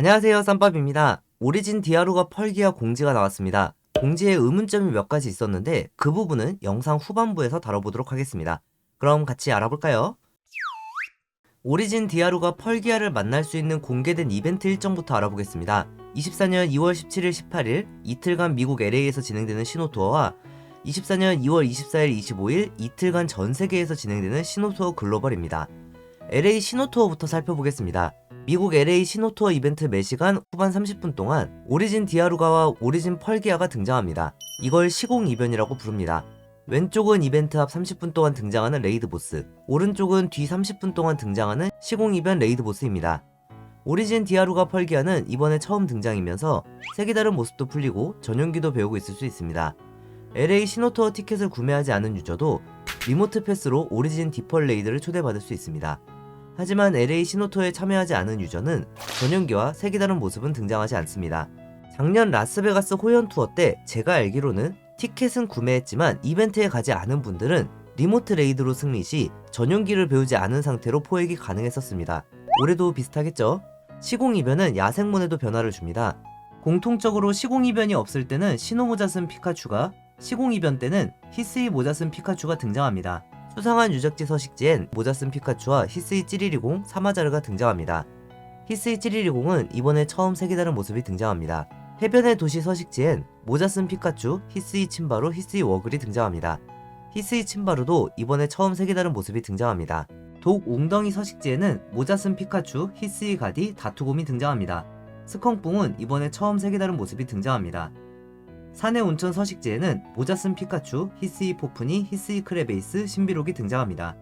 안녕하세요 쌈밥입니다. 오리진 디아루가 펄기와 공지가 나왔습니다. 공지에 의문점이 몇 가지 있었는데 그 부분은 영상 후반부에서 다뤄보도록 하겠습니다. 그럼 같이 알아볼까요? 오리진 디아루가 펄기아를 만날 수 있는 공개된 이벤트 일정부터 알아보겠습니다. 24년 2월 17일 18일 이틀간 미국 LA에서 진행되는 신호투어와 24년 2월 24일 25일 이틀간 전 세계에서 진행되는 신호투어 글로벌입니다. LA 신호투어부터 살펴보겠습니다 미국 LA 신호투어 이벤트 매시간 후반 30분 동안 오리진 디아루가와 오리진 펄기아가 등장합니다. 이걸 시공 이변이라고 부릅니다. 왼쪽은 이벤트 앞 30분 동안 등장하는 레이드 보스, 오른쪽은 뒤 30분 동안 등장하는 시공 이변 레이드 보스입니다. 오리진 디아루가 펄기아는 이번에 처음 등장이면서 색이 다른 모습도 풀리고 전용기도 배우고 있을 수 있습니다. LA 신호투어 티켓을 구매하지 않은 유저도 리모트 패스로 오리진 디펄 레이드를 초대받을 수 있습니다. 하지만 LA 신호토에 참여하지 않은 유저는 전용기와 색이 다른 모습은 등장하지 않습니다. 작년 라스베가스 호연 투어 때 제가 알기로는 티켓은 구매했지만 이벤트에 가지 않은 분들은 리모트 레이드로 승리 시 전용기를 배우지 않은 상태로 포획이 가능했었습니다. 올해도 비슷하겠죠? 시공 이변은 야생몬에도 변화를 줍니다. 공통적으로 시공 이변이 없을 때는 신호 모자 쓴 피카츄가 시공 이변 때는 히스이 모자 쓴 피카츄가 등장합니다. 수상한 유적지 서식지엔 모자 쓴 피카츄와 히스이 찌리리공, 사마자르가 등장합니다. 히스이 찌리리공은 이번에 처음 색이 다른 모습이 등장합니다. 해변의 도시 서식지엔 모자 쓴 피카츄, 히스이 침바루, 히스이 워글이 등장합니다. 히스이 침바루도 이번에 처음 색이 다른 모습이 등장합니다. 독 웅덩이 서식지에는 모자 쓴 피카츄, 히스이 가디, 다투곰이 등장합니다. 스컹뿡은 이번에 처음 색이 다른 모습이 등장합니다. 산의 온천 서식지에는 모자 쓴 피카츄, 히스이 포프니, 히스이 크레베이스, 신비록이 등장합니다.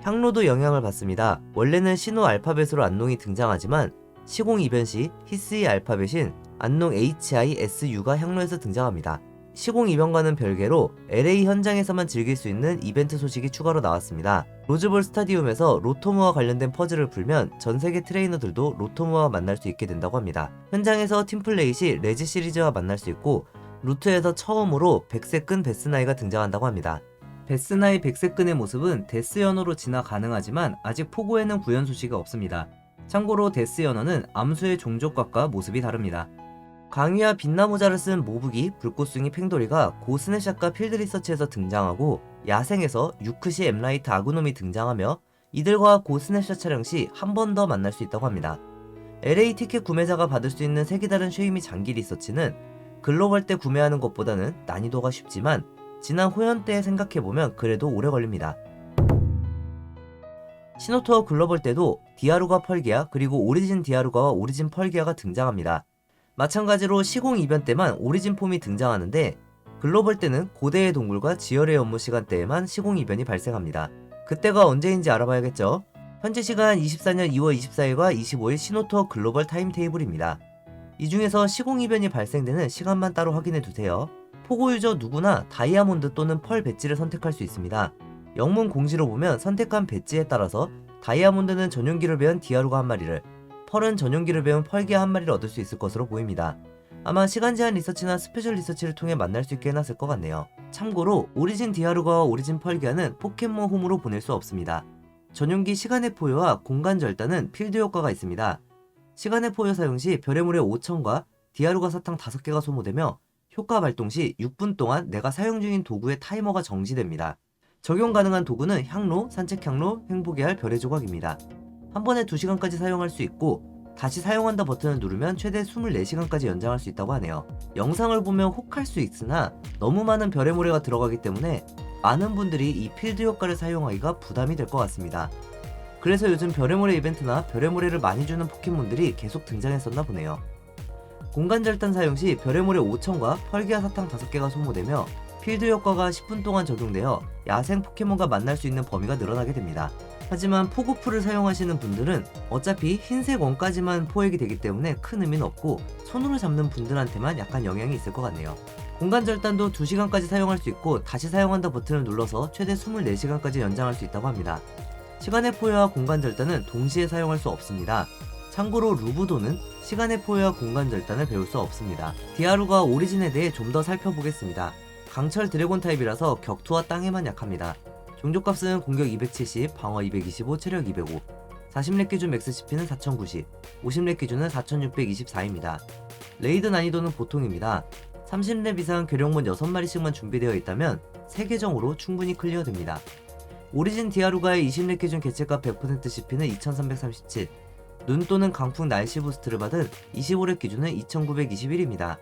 향로도 영향을 받습니다. 원래는 신호 알파벳으로 안농이 등장하지만 시공 이변 시 히스이 알파벳인 안농 HISU가 향로에서 등장합니다. 시공 이변과는 별개로 LA 현장에서만 즐길 수 있는 이벤트 소식이 추가로 나왔습니다. 로즈볼 스타디움에서 로토무와 관련된 퍼즐을 풀면 전 세계 트레이너들도 로토무와 만날 수 있게 된다고 합니다. 현장에서 팀플레이 시 레지 시리즈와 만날 수 있고 루트에서 처음으로 백색끈 베스나이가 등장한다고 합니다. 베스나이 백색끈의 모습은 데스 연어로 진화 가능하지만 아직 포고에는 구현 소식이 없습니다. 참고로 데스 연어는 암수의 종족각과 모습이 다릅니다. 강위와 빛나모자를 쓴 모브기, 불꽃숭이 팽돌이가 고스네샷과 필드리서치에서 등장하고 야생에서 유크시 엠라이트 아구놈이 등장하며 이들과 고스네샷 촬영 시 한 번 더 만날 수 있다고 합니다. LA 티켓 구매자가 받을 수 있는 색이 다른 쉐이미 장기 리서치는 글로벌 때 구매하는 것보다는 난이도가 쉽지만 지난 호연 때 생각해보면 그래도 오래 걸립니다. 신호투어 글로벌 때도 디아루가 펄기아 그리고 오리진 디아루가와 오리진 펄기아가 등장합니다. 마찬가지로 시공 이변 때만 오리진 폼이 등장하는데 글로벌 때는 고대의 동굴과 지열의 업무 시간대에만 시공 이변이 발생합니다. 그때가 언제인지 알아봐야겠죠? 현재 시간 24년 2월 24일과 25일 신호투어 글로벌 타임 테이블입니다. 이 중에서 시공 이변이 발생되는 시간만 따로 확인해 두세요. 포고 유저 누구나 다이아몬드 또는 펄 배지를 선택할 수 있습니다. 영문 공지로 보면 선택한 배지에 따라서 다이아몬드는 전용기를 배운 디아루가 한 마리를, 펄은 전용기를 배운 펄기아 한 마리를 얻을 수 있을 것으로 보입니다. 아마 시간 제한 리서치나 스페셜 리서치를 통해 만날 수 있게 해놨을 것 같네요. 참고로 오리진 디아루가와 오리진 펄기아는 포켓몬 홈으로 보낼 수 없습니다. 전용기 시간의 포효와 공간 절단은 필드 효과가 있습니다. 시간의 포효 사용 시 별의 무려 5천과 디아루가 사탕 5개가 소모되며 효과 발동 시 6분 동안 내가 사용 중인 도구의 타이머가 정지됩니다. 적용 가능한 도구는 향로, 산책향로, 행복의 할 별의 조각입니다. 한 번에 2시간까지 사용할 수 있고 다시 사용한다 버튼을 누르면 최대 24시간까지 연장할 수 있다고 하네요. 영상을 보면 혹할 수 있으나 너무 많은 별의 모래가 들어가기 때문에 많은 분들이 이 필드 효과를 사용하기가 부담이 될 것 같습니다. 그래서 요즘 별의 모래 이벤트나 별의 모래를 많이 주는 포켓몬들이 계속 등장했었나 보네요. 공간 절단 사용 시 별의 모래 5천과 펄기아 사탕 5개가 소모되며 필드 효과가 10분 동안 적용되어 야생 포켓몬과 만날 수 있는 범위가 늘어나게 됩니다. 하지만 포고프를 사용하시는 분들은 어차피 흰색 원까지만 포획이 되기 때문에 큰 의미는 없고 손으로 잡는 분들한테만 약간 영향이 있을 것 같네요. 공간 절단도 2시간까지 사용할 수 있고 다시 사용한다 버튼을 눌러서 최대 24시간까지 연장할 수 있다고 합니다. 시간의 포효와 공간 절단은 동시에 사용할 수 없습니다. 참고로 루브도는 시간의 포효와 공간 절단을 배울 수 없습니다. 디아루가 오리진에 대해 좀 더 살펴보겠습니다. 강철 드래곤 타입이라서 격투와 땅에만 약합니다. 종족값은 공격 270, 방어 225, 체력 205. 40렙 기준 맥스 CP는 4090, 50렙 기준은 4624입니다. 레이드 난이도는 보통입니다. 30렙 이상 괴력몬 6마리씩만 준비되어 있다면 3계정으로 충분히 클리어됩니다. 오리진 디아루가의 20렙 기준 개체값 100% CP는 2337, 눈 또는 강풍 날씨 부스트를 받은 25렙 기준은 2921입니다.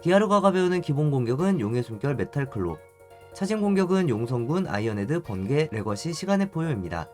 디아루가가 배우는 기본 공격은 용의 숨결 메탈 클로, 차진 공격은 용성군 아이언헤드 번개 레거시 시간의 포효입니다.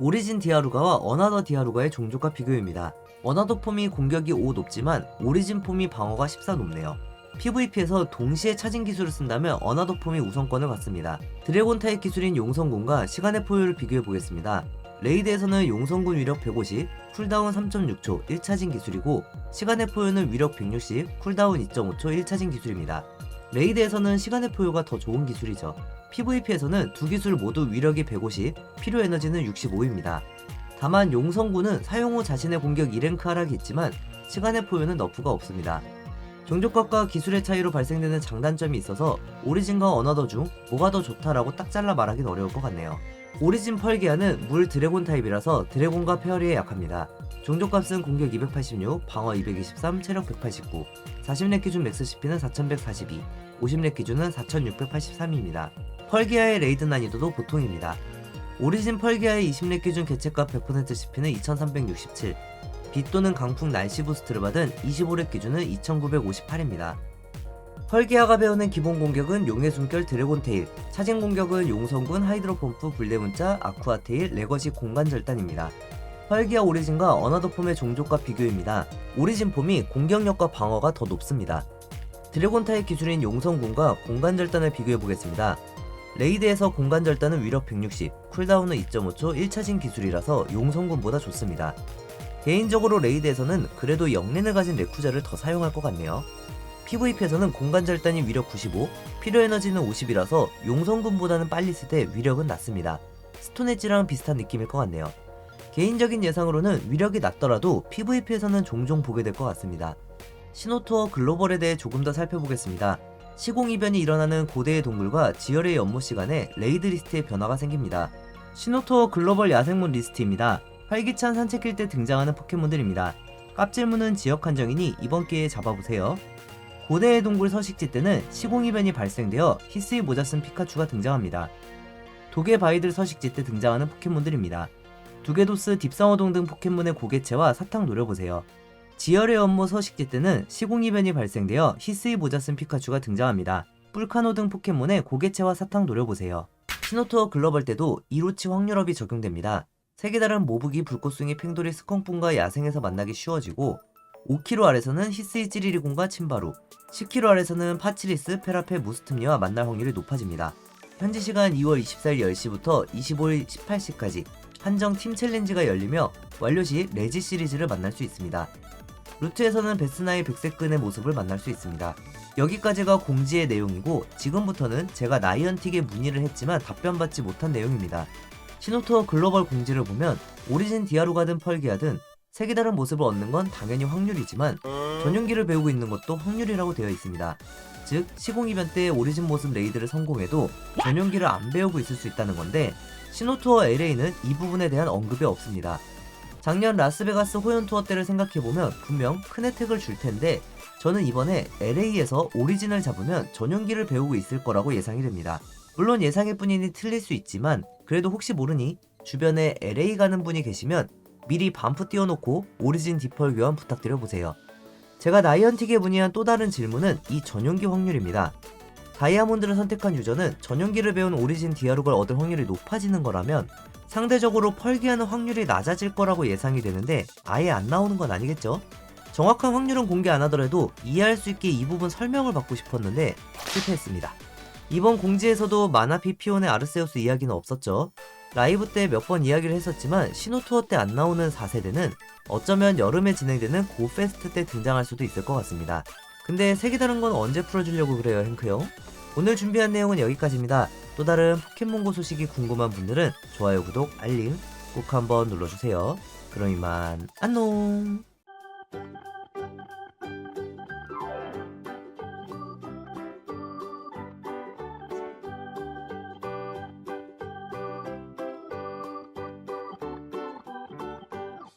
오리진 디아루가와 어나더 디아루가의 종족과 비교입니다. 어나더 폼이 공격이 5 높지만 오리진 폼이 방어가 14 높네요. PVP에서 동시에 차진 기술을 쓴다면 폼이 우선권을 갖습니다. 드래곤 타입 기술인 용성군과 시간의 포효를 비교해 보겠습니다. 레이드에서는 용성군 위력 150, 쿨다운 3.6초 1차진 기술이고 시간의 포효는 위력 160, 쿨다운 2.5초 1차진 기술입니다. 레이드에서는 시간의 포효가 더 좋은 기술이죠. PVP에서는 두 기술 모두 위력이 150, 필요 에너지는 65입니다. 다만 용성군은 사용 후 자신의 공격 2랭크 하락이 있지만 시간의 포효는 너프가 없습니다. 종족값과 기술의 차이로 발생되는 장단점이 있어서 오리진과 어나더 중 뭐가 더 좋다라고 딱 잘라 말하긴 어려울 것 같네요. 오리진 펄기아는 물 드래곤 타입이라서 드래곤과 페어리에 약합니다. 종족값은 공격 286, 방어 223, 체력 189, 40렙 기준 맥스 CP는 4142, 50렙 기준은 4683입니다. 펄기아의 레이드 난이도도 보통입니다. 오리진 펄기아의 20렙 기준 개체값 100% CP는 2367, 빛 또는 강풍 날씨 부스트를 받은 25렙 기준은 2958입니다. 펄기아가 배우는 기본 공격은 용의 숨결 드래곤 테일, 차진 공격은 용성군 하이드로 펌프 불대문자 아쿠아 테일 레거시 공간 절단입니다. 펄기아 오리진과 어나더 폼의 종족과 비교입니다. 오리진 폼이 공격력과 방어가 더 높습니다. 드래곤 타입 기술인 용성군과 공간 절단을 비교해 보겠습니다. 레이드에서 공간 절단은 위력 160, 쿨다운은 2.5초 1차진 기술이라서 용성군보다 좋습니다. 개인적으로 레이드에서는 그래도 영린을 가진 레쿠자를 더 사용할 것 같네요. PVP에서는 공간 절단이 위력 95, 필요 에너지는 50이라서 용성군보다는 빨리 쓸 때 위력은 낮습니다. 스톤엣지랑 비슷한 느낌일 것 같네요. 개인적인 예상으로는 위력이 낮더라도 PVP에서는 종종 보게 될 것 같습니다. 신호투어 글로벌에 대해 조금 더 살펴보겠습니다. 시공이변이 일어나는 고대의 동굴과 지열의 연못 시간에 레이드 리스트에 변화가 생깁니다. 신호투어 글로벌 야생문 리스트입니다. 활기찬 산책길 때 등장하는 포켓몬들입니다. 깝질문은 지역 한정이니 이번 기회에 잡아보세요. 고대의 동굴 서식지 때는 시공이변이 발생되어 히스의 모자 쓴 피카츄가 등장합니다. 독의 바이들 서식지 때 등장하는 포켓몬들입니다. 두개도스 딥상어동 등 포켓몬의 고개체와 사탕 노려보세요. 지열의 업무 서식지 때는 시공이변이 발생되어 히스의 모자 쓴 피카츄가 등장합니다. 뿔카노 등 포켓몬의 고개체와 사탕 노려보세요. 신호투어 글로벌 때도 이로치 확률업이 적용됩니다. 색이 다른 모브기 불꽃숭이 팽돌이 스컹뿐과 야생에서 만나기 쉬워지고 5km 아래서는 히스의 찌리리곤과 침바루 10km 아래서는 파치리스, 페라페, 무스틈니와 만날 확률이 높아집니다. 현지 시간 2월 24일 10시부터 25일 18시까지 한정 팀 챌린지가 열리며 완료 시 레지 시리즈를 만날 수 있습니다. 루트에서는 베스나의 백색끈의 모습을 만날 수 있습니다. 여기까지가 공지의 내용이고 지금부터는 제가 나이언틱에 문의를 했지만 답변받지 못한 내용입니다. 신호투어 글로벌 공지를 보면 오리진 디아루가 든 펄기아 든 색이 다른 모습을 얻는 건 당연히 확률이지만 전용기를 배우고 있는 것도 확률이라고 되어 있습니다. 즉 시공 이벤트 때 오리진 모습 레이드를 성공해도 전용기를 안 배우고 있을 수 있다는 건데 신호투어 LA는 이 부분에 대한 언급이 없습니다. 작년 라스베가스 호연 투어 때를 생각해보면 분명 큰 혜택을 줄 텐데 저는 이번에 LA에서 오리진을 잡으면 전용기를 배우고 있을 거라고 예상이 됩니다. 물론 예상일 뿐이니 틀릴 수 있지만 그래도 혹시 모르니 주변에 LA 가는 분이 계시면 미리 반프 띄워놓고 오리진 디펄 교환 부탁드려보세요. 제가 나이언틱에 문의한 또 다른 질문은 이 전용기 확률입니다. 다이아몬드를 선택한 유저는 전용기를 배운 오리진 디아루가를 얻을 확률이 높아지는 거라면 상대적으로 펄기하는 확률이 낮아질 거라고 예상이 되는데 아예 안 나오는 건 아니겠죠? 정확한 확률은 공개 안 하더라도 이해할 수 있게 이 부분 설명을 받고 싶었는데 실패했습니다. 이번 공지에서도 마나피 피온의 아르세우스 이야기는 없었죠. 라이브 때 몇 번 이야기를 했었지만 신호투어 때 안 나오는 4세대는 어쩌면 여름에 진행되는 고페스트 때 등장할 수도 있을 것 같습니다. 근데 색이 다른 건 언제 풀어주려고 그래요, 행크요? 오늘 준비한 내용은 여기까지입니다. 또 다른 포켓몬고 소식이 궁금한 분들은 좋아요, 구독, 알림 꼭 한번 눌러주세요. 그럼 이만 안녕!